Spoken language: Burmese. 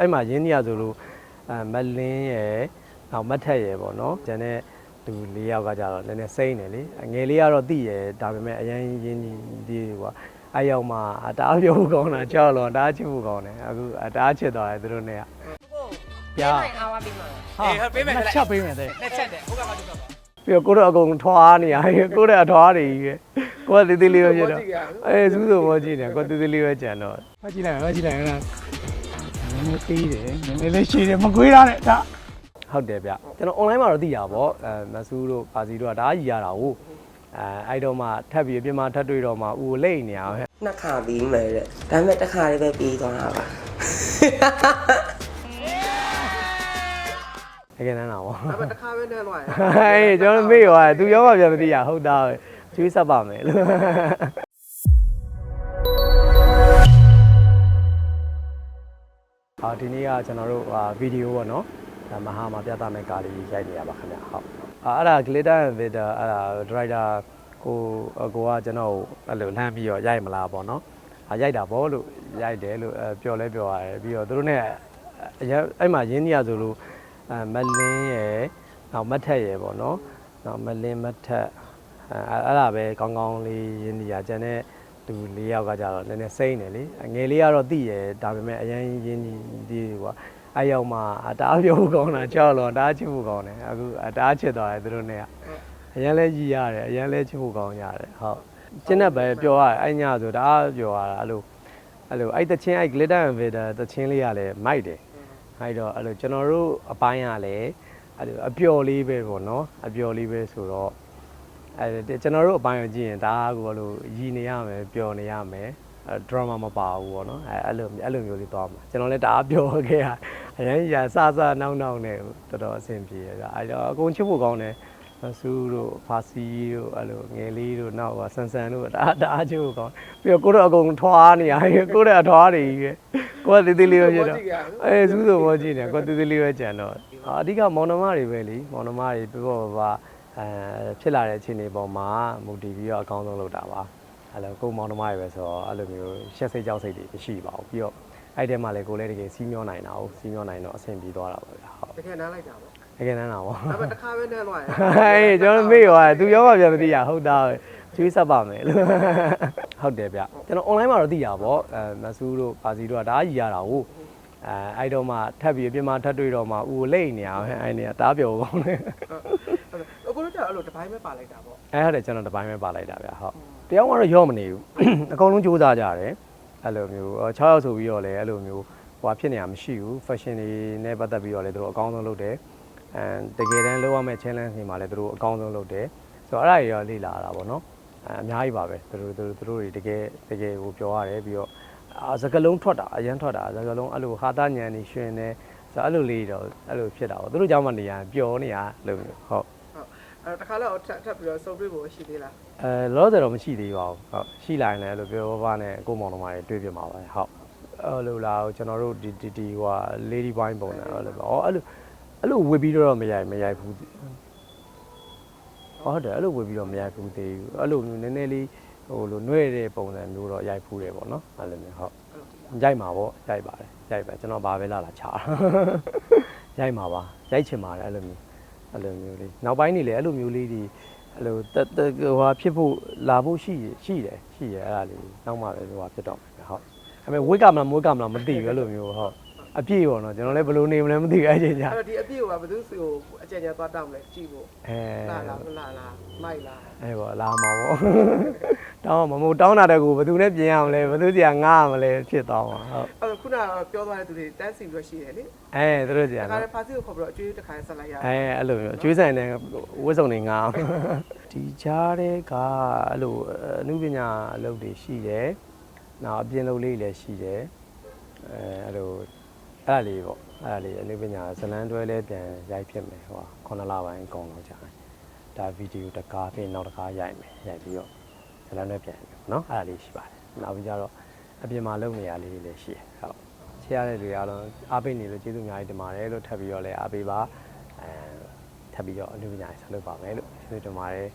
အဲ့မှာရင်းနှီးရဆိုလို့အဲမလင်းရယ်နောက်မတ်ထက်ရယ်ပေါ့နော်ကျန်တဲ့လူ၄ယောက်ကကြတော့နည်းနည်းစိမ့်တယ်လေအငယ်လေးကတော့တိရယ်ဒါပေမဲ့အရင်ရင်းနှီးဒီကွာအဲ့ရောက်မှအတားပြောဖို့ကောင်းတာကြောက်လို့တားချစ်ဖို့ကောင်းတယ်အခုအတားချစ်သွားတယ်သူတို့နဲ့ကပြာအားဝပေးမှာဟာပေးမယ်ချက်ပေးမယ်တဲ့လက်ချက်တယ်ဟုတ်ကဲ့ပါဟုတ်ကဲ့ပါပြီးတော့ကိုတို့အကုန်ထွားနေရတယ်ကိုတို့အထွားတွေကြီးပဲကိုကသေးသေးလေးပဲဖြစ်တော့အဲစူးစုံမောကြည့်နေကိုသေးသေးလေးပဲကြံတော့မကြည့်လိုက်မကြည့်လိုက်နော်န ည်းနည်းသေးတယ်နည်းနည်းလေးရှိတယ်မကွေးရတဲ့ဒါဟုတ်တယ်ဗျကျွန်တော် online မှာတော့သိရပါဗောအဲမဆူးတို့ပါစီတို့ကဒါကြီးရတာဟုတ်အဲအဲ့တော့မှထပ်ပြီးအပြင်မှာထပ်တွေ့တော့မှဦးကိုလိတ်နေရပဲနှစ်ခါပြီးမယ်တဲ့ဒါပေမဲ့တစ်ခါလေးပဲပြီးသွားတာပါတကယ်တမ်းလားဗောဒါပေမဲ့တစ်ခါပဲနဲ့တော့ရဟေးကျွန်တော်မေ့ရောသူရောမှပြန်မသိရဟုတ်တာပဲကျွေးဆက်ပါမယ်လို့ အာဒီနေ့ကကျွန်တော်တို့ဟာဗီဒီယိုပေါ့နော်ဒါမဟာမှာပြသမယ့်ကားလေးရိုက်နေရပါခင်ဗျဟုတ်အာအဲ့ဒါ glitter and vider အဲ့ဒါ driver ကိုအကိုကကျွန်တော်အဲ့လိုလှမ်းပြီးတော့ရိုက်မလားပေါ့နော်အာရိုက်တာပေါ့လို့ရိုက်တယ်လို့အဲပြောလဲပြောရတယ်ပြီးတော့သူတို့ ਨੇ အရင်အဲ့မှာရင်းနှီးရဆိုလို့အဲမလင်းရယ်နောက်မတ်ထက်ရယ်ပေါ့နော်နောက်မလင်းမတ်ထက်အဲအဲ့ဒါပဲကောင်းကောင်းလေးရင်းနှီးရကျန်တဲ့ လူ၄ယောက်ကကြတော့နည်းနည်းစိမ့်တယ်လေအငယ်လေးကတော့တိရယ်ဒါပေမဲ့အရင်ရင်းနှီးဒီကွာအဲ့ရောက်မှအတားပြောဖို့ကောင်းတာကြောက်လို့တားချစ်ဖို့ကောင်းတယ်အခုအတားချစ်သွားတယ်သူတို့ ਨੇ ကအရင်လဲကြီးရတယ်အရင်လဲချစ်ဖို့ကောင်းရတယ်ဟုတ်ကျင်းတဲ့ပဲပြောရတယ်အဲ့ညဆိုဒါပြောရတာအဲ့လိုအဲ့လိုအဲ့တချင်းအဲ့ glitter and vider တချင်းလေးကလည်းမိုက်တယ်အဲ့တော့အဲ့လိုကျွန်တော်တို့အပိုင်းကလည်းအဲ့လိုအပျော်လေးပဲပေါ့နော်အပျော်လေးပဲဆိုတော့ အဲ့ကျွန်တော်တို့အပိုင်းကိုကြည့်ရင်ဒါကကိုအဲ့လိုရည်နေရမယ်ပျော်နေရမယ်အဲဒရမာမပါဘူးပေါ့နော်အဲအဲ့လိုအဲ့လိုမျိုးလေးသွားမှာကျွန်တော်လည်းတအားပျော်ခဲ့ရအရင်ရစစနောက်နောက်နဲ့တော်တော်အဆင်ပြေရကြအဲ့တော့အကုန်ချစ်ဖို့ကောင်းတယ်မဆူးတို့ဖာစီတို့အဲ့လိုငယ်လေးတို့နောက်ဆန်ဆန်တို့တအားတအားချစ်ဖို့ကောင်းပြီးတော့ကိုတို့အကုန်ထွားနေရတယ်ကိုတို့အထွားတွေကြီးပဲကိုကသေးသေးလေးပဲဖြစ်တော့အဲစူးစုံမောကြည့်နေကိုတူတူလေးပဲကြံတော့အာအဓိကမောင်နှမတွေပဲလीမောင်နှမတွေပြပေါ့ပါပါ အဲဖြစ်လာတဲ့အခြေအနေပေါ်မှာမူတည်ပြီးတော့အကောင်းဆုံးလုပ်တာပါအဲ့လိုကိုမောင်နှမတွေပဲဆိုတော့အဲ့လိုမျိုးရှက်စိတ်ကြောက်စိတ်တွေမရှိပါဘူးပြီးတော့အဲ့တဲမှာလည်းကိုလည်းတကယ်စီးမျောနိုင်တာဟုတ်စီးမျောနိုင်တော့အဆင်ပြေသွားတာပါဗျာဟုတ်တကယ်နားလိုက်တာပေါ့တကယ်တမ်းလားဗောဒါပေမဲ့တစ်ခါပဲနဲ့တော့ရဟေးကျွန်တော်မေ့ရောသူရောမှပြန်မသိရဟုတ်တာပဲကျွေးဆက်ပါမယ်လို့ဟုတ်တယ်ဗျကျွန်တော် online မှာတော့သိရပါဗောအဲမဆူးတို့ပါစီတို့ကဒါကြီးရတာဟုတ်အဲအဲ့တော့မှထပ်ပြီးအပြင်မှာထပ်တွေ့တော့မှဦးကိုလိတ်နေရပဲအဲ့နေကတားပြောကောင်း တယ်အခုတော့ကျတော့အဲ့လိုတစ်ပိုင်းပဲပါလိုက်တာပေါ့အဲ့ဟုတ်တယ်ကျွန်တော်တစ်ပိုင်းပဲပါလိုက်တာဗျဟုတ်တယောက်ကတော့ရော့မနေဘူးအကုန်လုံးစူးစမ်းကြတယ်အဲ့လိုမျိုး6ယောက်ဆိုပြီးတော့လည်းအဲ့လိုမျိုးဟိုဖြစ်နေရမရှိဘူး fashion တွေနဲ့ပတ်သက်ပြီးတော့လည်းသူတို့အကောင်းဆုံးလုပ်တယ်အဲတကယ်တမ်းလုပ်ရမယ့် challenge တွေမှာလည်းသူတို့အကောင်းဆုံးလုပ်တယ်ဆိုတော့အဲ့ဒါတွေရောလေ့လာတာပေါ့နော်အဲအများကြီးပါပဲသူတို့သူတို့သူတို့တွေတကယ်တကယ်ကိုပြောရတယ်ပြီးတော့အာစကလုံးထွက်တာအရန်ထွက်တာစကလုံးအဲ့လိုဟာတာညံနေရှင်နေဆိုတော့အဲ့လိုလေးတော့အဲ့လိုဖြစ်တာပေါ့သူတို့ကြောင့်မနေရပျော်နေရလို့မျိုးဟုတ် အဲ့တစ်ခါတော့ထပ်ထပ်ပြီးတော့စုံတွေ့ဖို့ရှိသေးလားအဲလောဆယ်တော့မရှိသေးပါဘူးဟုတ်ရှိလာရင်လည်းအဲ့လိုပြောပါနဲ့ကိုမောင်တော်မတွေတွေ့ပြမှာပါဟုတ်အဲ့လိုလားကျွန်တော်တို့ဒီဒီဒီဟိုဟာ lady boy ပုံနဲ့အဲ့လိုပဲဩအဲ့လိုအဲ့လိုဝေပြီးတော့မရိုက်မရိုက်ဘူးဟုတ်တယ်အဲ့လိုဝေပြီးတော့မရိုက်ဘူးသေးဘူးအဲ့လိုမျိုးနည်းနည်းလေးဟိုလိုနှွဲ့တဲ့ပုံစံမျိုးတော့ရိုက်ဖူးတယ်ပေါ့နော်အဲ့လိုမျိုးဟုတ်ရိုက်မှာပေါ့ရိုက်ပါတယ်ရိုက်ပါကျွန်တော်ဘာပဲလာလာချာရိုက်မှာပါရိုက်ချင်ပါတယ်အဲ့လိုမျိုး အဲ့လိုမျိုးလေးနောက်ပိုင်းနေလေအဲ့လိုမျိုးလေးဒီအဲ့လိုတတဟိုဟာဖြစ်ဖို့လာဖို့ရှိရရှိတယ်ရှိရအဲ့ဒါလေးနောက်မှပဲဟိုဟာဖြစ်တော့မယ်ဟုတ်အဲ့မဲ့ဝိတ်ကမလားမဝိတ်ကမလားမသိဘူးအဲ့လိုမျိုးဟုတ် အပြည့်ပေါ့နော်ကျွန်တော်လည်းဘယ်လိုနေမလဲမသိဘူးအဲ့ချိန်ကျအဲ့တော့ဒီအပြည့်ကဘယ်သူစီကိုအကြံဉာဏ်သွားတောင်းလဲကြည့်ဖို့အဲလာလားမလာလားမိုက်လားအဲ့ပေါ့လာမှာပေါ့တောင်းမမို့တောင်းတာတဲ့ကိုဘယ်သူနဲ့ပြင်ရမလဲဘယ်သူစီကငားရမလဲဖြစ်သွားမှာဟုတ်အဲ့ခုနကပြောသွားတဲ့သူတွေတန်းစီပြီးတော့ရှိတယ်လေအဲသူတို့စီကတခါနော်လည်းဖာစီကိုခေါ်ပြီးတော့အကျွေးတစ်ခါဆက်လိုက်ရအဲအဲ့လိုမျိုးအကျွေးဆိုင်တဲ့ဝတ်စုံတွေငားအောင်ဒီကြားတဲ့ကအဲ့လိုအမှုပညာအလုပ်တွေရှိတယ်နောက်အပြင်လုပ်လေးလည်းရှိတယ်အဲအဲ့လို အဲ့ဒါလေးပေါ့အဲ့ဒါလေးအနုပညာဇလန်းတွဲလေးပြန်ရိုက်ဖြစ်မယ်ဟိုခုနလပိုင်းအကုန်လောက်ကြာတယ်ဒါဗီဒီယိုတကားပြီးနောက်တကားရိုက်မယ်ရိုက်ပြီးတော့ဇလန်းတွဲပြန်မယ်เนาะအဲ့ဒါလေးရှိပါတယ်နောက်ပြီးကြတော့အပြင်မှာလုပ်နေရလေးတွေလည်းရှိတယ်ဟုတ်ချေရတဲ့တွေအားလုံးအားပေးနေလို့ကျေးဇူးအများကြီးတင်ပါတယ်လို့ထပ်ပြီးတော့လည်းအားပေးပါအဲထပ်ပြီးတော့အနုပညာဆက်လုပ်ပါမယ်လို့ကျေးဇူးတင်ပါတယ်